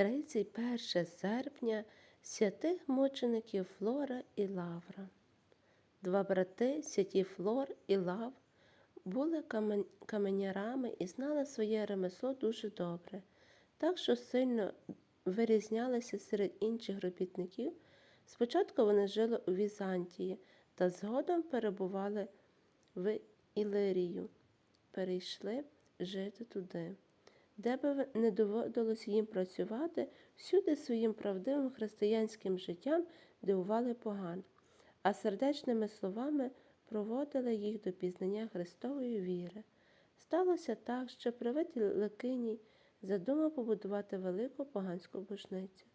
31 серпня святих мучеників Флора і Лавра. Два брати, святі Флор і Лав, були каменярами і знали своє ремесло дуже добре, так що сильно вирізнялися серед інших робітників. Спочатку вони жили у Візантії та згодом перебували в Ілирію, перейшли жити туди. Де би не доводилось їм працювати, всюди своїм правдивим християнським життям дивували поган, а сердечними словами проводили їх до пізнання Христової віри. Сталося так, що правитель Ликиній задумав побудувати велику поганську божницю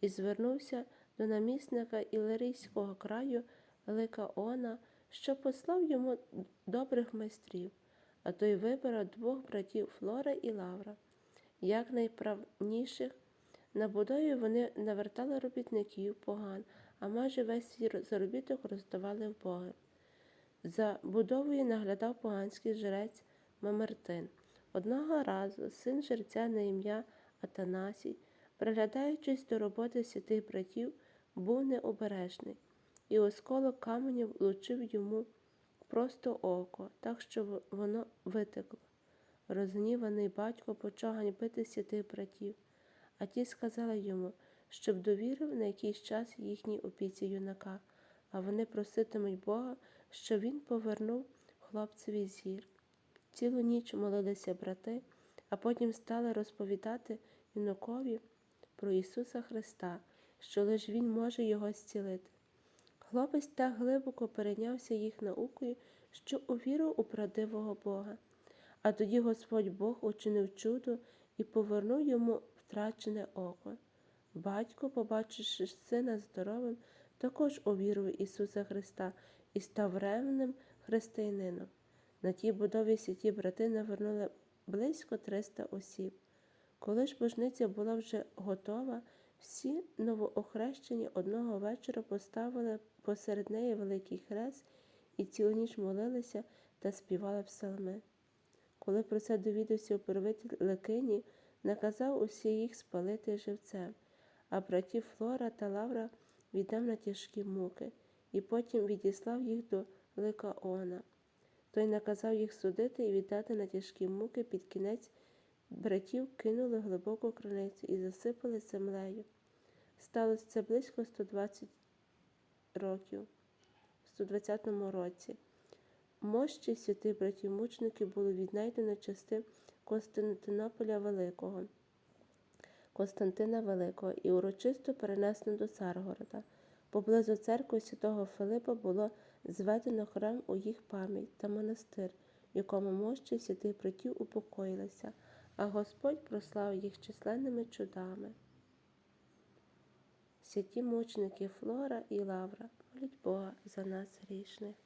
і звернувся до намісника Ілирійського краю Ликаона, що послав йому добрих майстрів, а той вибрав двох братів Флора і Лавра. Як найправніших на будові вони навертали робітників поган, а майже весь свій заробіток роздавали в Боги. За будовою наглядав поганський жрець Мамертин. Одного разу син жерця на ім'я Атанасій, приглядаючись до роботи святих братів, був необережний, і осколок каменю влучив йому просто око, так що воно витекло. Розгніваний батько почав ганьбити святих братів, а ті сказали йому, щоб довірив на якийсь час їхній опіці юнака, а вони проситимуть Бога, щоб він повернув хлопцеві зір. Цілу ніч молилися брати, а потім стали розповідати юнакові про Ісуса Христа, що лише Він може його зцілити. Хлопець так глибоко перейнявся їх наукою, що увірив у правдивого Бога. А тоді Господь Бог учинив чудо і повернув йому втрачене око. Батько, побачивши сина здоровим, також увірив Ісуса Христа і став ревним християнином. На тій будові святі брати навернули близько 300 осіб. Коли ж божниця була вже готова, всі новоохрещені одного вечора поставили посеред неї великий хрест і цілу ніч молилися та співали псалми. Коли про це довідався управитель Ликині, наказав усі їх спалити живцем, а братів Флора та Лавра віддав на тяжкі муки, і потім відіслав їх до Ликаона. Той наказав їх судити і віддати на тяжкі муки під кінець братів кинули глибоку криницю і засипали землею. Сталося це близько 120 років, в 120 році. Мощі святих братів мучеників було віднайдено частин Константинополя Великого, Константина Великого і урочисто перенесено до Царгорода. Поблизу церкви святого Филипа було зведено храм у їх пам'ять та монастир, в якому мощі святих братів упокоїлися, а Господь прослав їх численними чудами. Святі мучники Флора і Лавра моліть Бога за нас грішних.